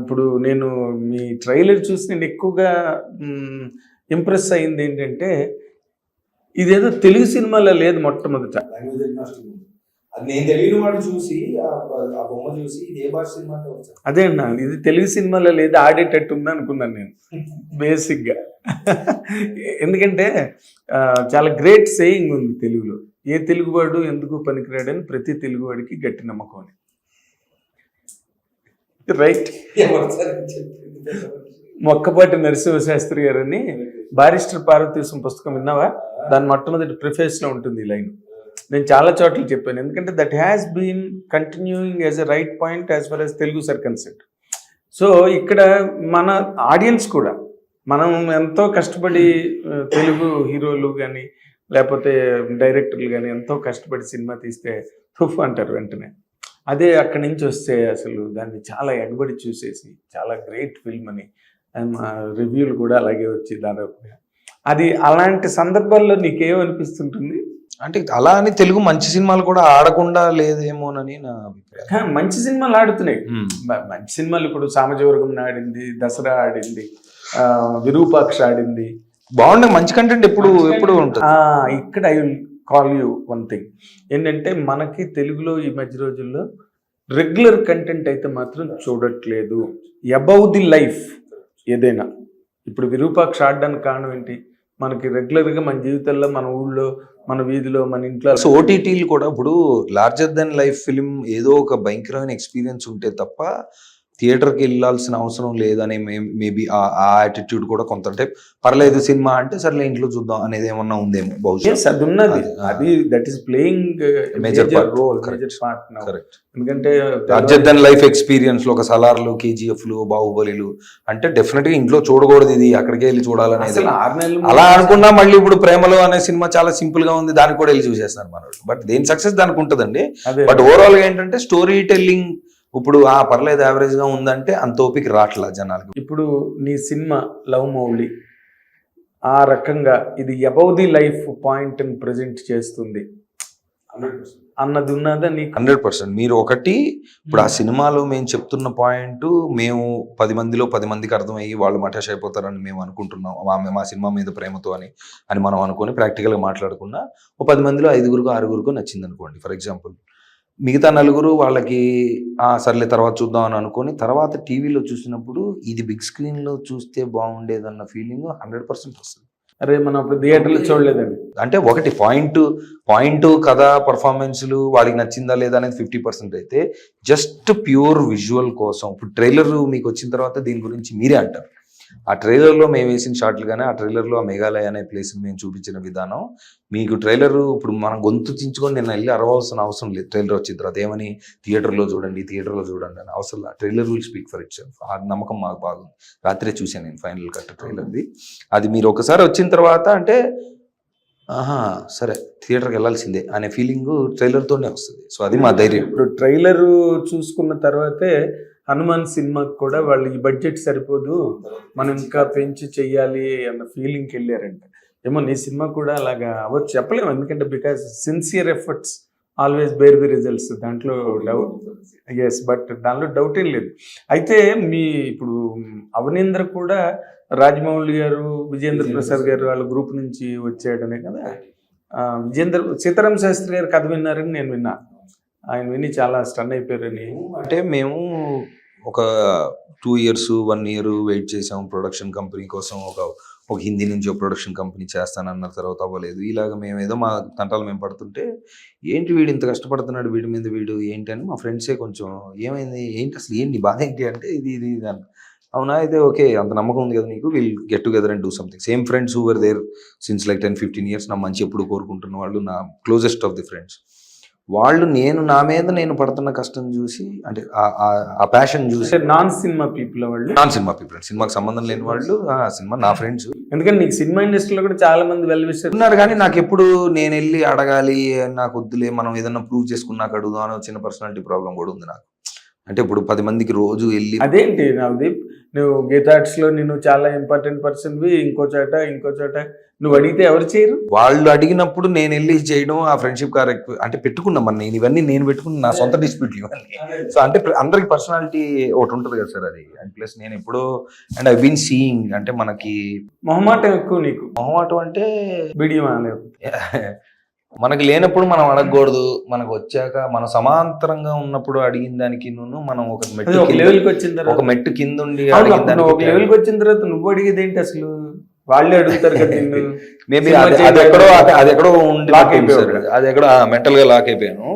ఇప్పుడు నేను మీ ట్రైలర్ చూసి నేను ఎక్కువగా ఇంప్రెస్ అయింది ఏంటంటే ఇదేదో తెలుగు సినిమాలో లేదు మొట్టమొదట. నేను తెలియని వాడు చూసి ఆ ఆ బొమ్మ చూసి ఇది ఏ భాష సినిమా అంటే వచ్చాను అదే అన్నా ఇది తెలుగు సినిమాలో లేదు ఆడేటట్టు ఉంది అనుకున్నాను నేను. బేసిక్గా ఎందుకంటే చాలా గ్రేట్ సేయింగ్ ఉంది తెలుగులో. ఏ తెలుగువాడు ఎందుకు పనికిరాడని ప్రతి తెలుగువాడికి గట్టి నమ్మకం అని. రైట్ మొక్కపాటి నరసింహశాస్త్రి గారని బారిస్టర్ పార్వతీశం పుస్తకం విన్నావా? దాని మొట్టమొదటి ప్రిఫేస్లో ఉంటుంది ఈ లైన్. నేను చాలా చోట్ల చెప్పాను. ఎందుకంటే that has been continuing as a right point as far as Telugu sir concept so ఇక్కడ మన ఆడియన్స్ కూడా మనం ఎంతో కష్టపడి తెలుగు హీరోలు కానీ లేకపోతే డైరెక్టర్లు కానీ ఎంతో కష్టపడి సినిమా తీస్తే తుఫ్ అంటారు వెంటనే. అదే అక్కడి నుంచి వస్తే అసలు దాన్ని చాలా ఎగబడి చూసేసి చాలా గ్రేట్ ఫిల్మ్ అని రివ్యూలు కూడా అలాగే వచ్చి దాదాపుగా అది అలాంటి సందర్భాల్లో నీకేమనిపిస్తుంటుంది? అంటే అలా అని తెలుగు మంచి సినిమాలు కూడా ఆడకుండా లేదేమోనని నా అభిప్రాయం. మంచి సినిమాలు ఆడుతున్నాయి. మంచి సినిమాలు ఇప్పుడు సామజవర్గం ఆడింది దసరా ఆడింది విరూపాక్ష ఆడింది. బాగుండే మంచి కంటెంట్ ఎప్పుడు ఎప్పుడు ఉంటుంది. ఇక్కడ కాల్ యూ వన్ థింగ్ ఏంటంటే మనకి తెలుగులో ఈ మధ్య రోజుల్లో రెగ్యులర్ కంటెంట్ అయితే మాత్రం చూడట్లేదు. అబౌవ్ ది లైఫ్ ఏదైనా. ఇప్పుడు విరూపాక్ష ఆడడానికి కారణం ఏంటి? మనకి రెగ్యులర్గా మన జీవితంలో మన ఊళ్ళో మన వీధిలో మన ఇంట్లో సో ఓటీటీలు కూడా ఇప్పుడు లార్జర్ దెన్ లైఫ్ ఫిలిం ఏదో ఒక భయంకరమైన ఎక్స్పీరియన్స్ ఉంటే తప్ప థియేటర్కి వెళ్ళాల్సిన అవసరం లేదనే మేబీ ఆ యాటిట్యూడ్ కూడా కొంత అంటే పర్లేదు సినిమా అంటే సర్లే ఇంట్లో చూద్దాం అనేది ఏమన్నా ఉందేమో బహుశా. అది ఉన్నది. అది, that is playing major. Role correct ఎందుకంటే లార్జర్ దెన్ లైఫ్ ఎక్స్పీరియన్స్లో ఒక సలార్లు కేజీఎఫ్లు బాహుబలిలు అంటే డెఫినెట్గా ఇంట్లో చూడకూడదు ఇది అక్కడికి వెళ్ళి చూడాలనేది. అలా అనుకున్నా మళ్ళీ ఇప్పుడు ప్రేమలో అనే సినిమా చాలా సింపుల్గా ఉంది దానికి కూడా వెళ్ళి చూసేస్తారు మనోళ్ళు. బట్ దేని సక్సెస్ దానికి ఉంటుందండి. బట్ ఓవరాల్గా ఏంటంటే స్టోరీ టెల్లింగ్ ఇప్పుడు ఆ పర్లేదు యావరేజ్గా ఉందంటే అంత ఓపిక రావట్లా జనాలకు. ఇప్పుడు నీ సినిమా లవ్ మౌలి ఆ రకంగా ఇది అబౌవ్ ది లైఫ్ పాయింట్ని ప్రజెంట్ చేస్తుంది. అన్నది ఉన్నదా నీకు? Hundred percent. మీరు ఒకటి ఇప్పుడు ఆ సినిమాలో మేము చెప్తున్న పాయింట్ మేము పది మందిలో పది మందికి అర్థమయ్యి వాళ్ళు మటాష్ అయిపోతారని మేము అనుకుంటున్నాం. మా మా సినిమా మీద ప్రేమతో అని అని మనం అనుకుని ప్రాక్టికల్గా మాట్లాడుకున్నా ఓ పది మందిలో ఐదుగురుకో ఆరుగురుకో నచ్చింది అనుకోండి ఫర్ ఎగ్జాంపుల్. మిగతా నలుగురు వాళ్ళకి ఆ సర్లే తర్వాత చూద్దాం అని అనుకొని తర్వాత టీవీలో చూసినప్పుడు ఇది బిగ్ స్క్రీన్లో చూస్తే బాగుండేదన్న ఫీలింగ్ హండ్రెడ్ పర్సెంట్ వస్తుంది. అరే మనం అప్పుడు థియేటర్లో చూడలేదండి. అంటే ఒకటి పాయింట్ పాయింట్ కథ పర్ఫార్మెన్స్లు వాడికి నచ్చిందా లేదా అనేది ఫిఫ్టీ పర్సెంట్ అయితే జస్ట్ ప్యూర్ విజువల్ కోసం ఇప్పుడు ట్రైలర్ మీకు వచ్చిన తర్వాత దీని గురించి మీరే అంటారు. ఆ ట్రైలర్లో మేము వేసిన షాట్లు కానీ ఆ ట్రైలర్లో ఆ మేఘాలయ అనే ప్లేస్ మేము చూపించిన విధానం. మీకు ట్రైలర్ ఇప్పుడు మనం గొంతు చించుకొని నేను వెళ్ళి అరవాల్సిన అవసరం లేదు. ట్రైలర్ వచ్చిన తర్వాత ఏమని? థియేటర్లో చూడండి థియేటర్లో చూడండి అని అవసరం trailer will speak for it ఆ నమ్మకం మాకు బాగుంది రాత్రే చూశాను నేను ఫైనల్ కట్ ట్రైలర్ది. అది మీరు ఒకసారి వచ్చిన తర్వాత అంటే ఆహా సరే థియేటర్కి వెళ్ళాల్సిందే అనే ఫీలింగ్ ట్రైలర్తోనే వస్తుంది. సో అది మా ధైర్యం. ఇప్పుడు ట్రైలర్ చూసుకున్న తర్వాతే హనుమాన్ సినిమాకి కూడా వాళ్ళు ఈ బడ్జెట్ సరిపోదు మనం ఇంకా పెంచి చెయ్యాలి అన్న ఫీలింగ్కి వెళ్ళారంట. ఏమో నీ సినిమా కూడా అలాగా అవ్వచ్చు చెప్పలేము. ఎందుకంటే because sincere efforts always bear the results దాంట్లో డౌట్ ఎస్ బట్ దానిలో డౌట్ ఏం లేదు. అయితే మీ ఇప్పుడు అవనీంద్ర కూడా రాజమౌళి గారు విజేంద్ర ప్రసాద్ గారు వాళ్ళ గ్రూప్ నుంచి వచ్చాడనే కదా? విజేంద్ర సీతారాం శాస్త్రి గారు కథ విన్నారని నేను విన్నా. ఆయన విని చాలా స్టన్ అయిపోయారని. అంటే మేము ఒక two years one year wait చేసాం ప్రొడక్షన్ కంపెనీ కోసం. ఒక ఒక హిందీ నుంచి ఒక ప్రొడక్షన్ కంపెనీ చేస్తానన్న తర్వాత అవ్వలేదు. ఇలాగ మేము ఏదో మా తంటాలు మేము పడుతుంటే ఏంటి వీడు ఇంత కష్టపడుతున్నాడు వీడి మీద వీడు? ఏంటి? అని మా ఫ్రెండ్సే కొంచెం ఏమైంది? ఏంటి అసలు? ఏంటి బాధ ఏంటి? అంటే ఇది ఇది ఇది అని అవునా? అయితే ఓకే అంత నమ్మకం ఉంది కదా నీకు? Will get together and do something same friends who were there since like ten fifteen years నా మంచి ఎప్పుడు కోరుకుంటున్న వాళ్ళు నా క్లోజెస్ట్ ఆఫ్ ది ఫ్రెండ్స్ వాళ్ళు నేను నా మీద నేను పడుతున్న కష్టం చూసి అంటే ఆ- ప్యాషన్ చూసి నాన్ సినిమా పీపుల్ వాళ్ళు? నాన్ సినిమా పీపుల్ సినిమాకి సంబంధం లేని వాళ్ళు ఆ సినిమా నా ఫ్రెండ్స్ ఎందుకంటే నీకు సినిమా ఇండస్ట్రీలో కూడా చాలా మంది వెల్ విషర్ ఉన్నారు కానీ నాకు ఎప్పుడు నేను వెళ్ళి అడగాలి నాకు వద్దులే మనం ఏదన్నా ప్రూవ్ చేసుకున్నాక అడుగుదాం అనే చిన్న పర్సనాలిటీ ప్రాబ్లం కూడా ఉంది నాకు. అంటే ఇప్పుడు పది మందికి రోజు వెళ్ళి అదేంటి నవదీప్ నువ్వు గీతార్ట్స్లో నేను చాలా ఇంపార్టెంట్ పర్సన్ ఇంకో చోట ఇంకో చోట. నువ్వు అడిగితే ఎవరు చేయరు? వాళ్ళు అడిగినప్పుడు నేను వెళ్ళి చేయడం ఆ ఫ్రెండ్షిప్ కార్ అంటే పెట్టుకున్నా మన నేను ఇవన్నీ నేను పెట్టుకున్న నా సొంత డిస్ప్యూట్లు ఇవన్నీ. సో అంటే అందరికి పర్సనాలిటీ ఒకటి ఉంటుంది కదా సార్ అది. అండ్ ప్లస్ నేను ఎప్పుడో అండ్ ఐ బీన్ సీయింగ్ అంటే మనకి మొహమాటం ఎక్కువ నీకు. మొహమాటం అంటే బిడియం మనకి లేనప్పుడు మనం అడగకూడదు మనకు వచ్చాక మనం సమాంతరంగా ఉన్నప్పుడు అడిగిన దానికి నువ్వు మనం ఒక మెట్టు ఒక లెవెల్కి వచ్చిన ఒక తర్వాత మెట్టు కింద ఉండి ఒక లెవెల్కి వచ్చిన తర్వాత నువ్వు అడిగేది ఏంటి అసలు వాళ్ళే అడుగుతారు కదా నిన్ను మేబీ అది ఎక్కడో అది- ఎక్కడో ఉండి సార్. అయిపోయావు. అది ఎక్కడో మెంటల్గా లాక్ అయిపోయాను.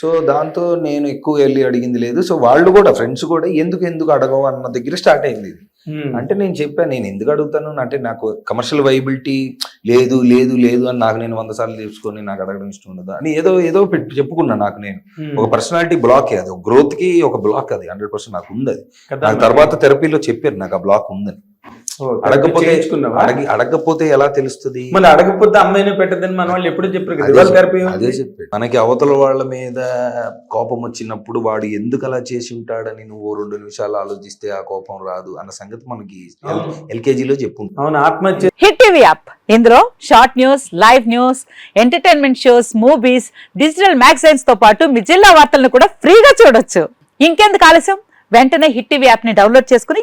సో దాంతో నేను ఎక్కువ వెళ్ళి అడిగింది లేదు. సో వాళ్ళు కూడా ఫ్రెండ్స్ కూడా ఎందుకు ఎందుకు అడగవు అన్న దగ్గర స్టార్ట్ అయింది ఇది. ఉమ్. అంటే నేను చెప్పాను నేను ఎందుకు అడుగుతాను? అంటే నాకు కమర్షియల్ వైబిలిటీ లేదు లేదు లేదు అని నాకు నేను వంద సార్లు తెలుసుకొని నాకు అడగడం ఇష్టం ఉండదు. అని ఏదో ఏదో చెప్పుకున్నా నాకు నేను. ఉమ్. ఒక పర్సనాలిటీ బ్లాక్ అది. ఒక గ్రోత్కి ఒక బ్లాక్ అది. హండ్రెడ్ పర్సెంట్ నాకు ఉంది అది. తర్వాత థెరపీలో చెప్పారు నాకు ఆ బ్లాక్ ఉందని. అడగకపోతే? అడగి అడగకపోతే ఎలా తెలుస్తుంది? మళ్ళీ అడగకపోతే అమ్మాయిని పెట్టదని మన వాళ్ళు ఎప్పుడు చెప్పారు? కదా? అదే చెప్పాడు మనకి అవతల వాళ్ళ మీద కోపం వచ్చినప్పుడు వాడు ఎందుకు అలా చేసి ఉంటాడని నువ్వు రెండు నిమిషాలు ఆలోచిస్తే ఆ కోపం రాదు అన్న సంగతి మనకి ఎల్కేజీలో చెప్పు అవును ఆత్మహత్య హిట్ టీవీ యాప్. ఇందులో short news live news entertainment shows movies digital మ్యాగజైన్స్తో పాటు మీ జిల్లా వార్తలను కూడా ఫ్రీగా చూడొచ్చు. ఇంకెందుకు ఆలస్యం? వెంటనే హిట్ టీవీ యాప్ని డౌన్లోడ్ చేసుకుని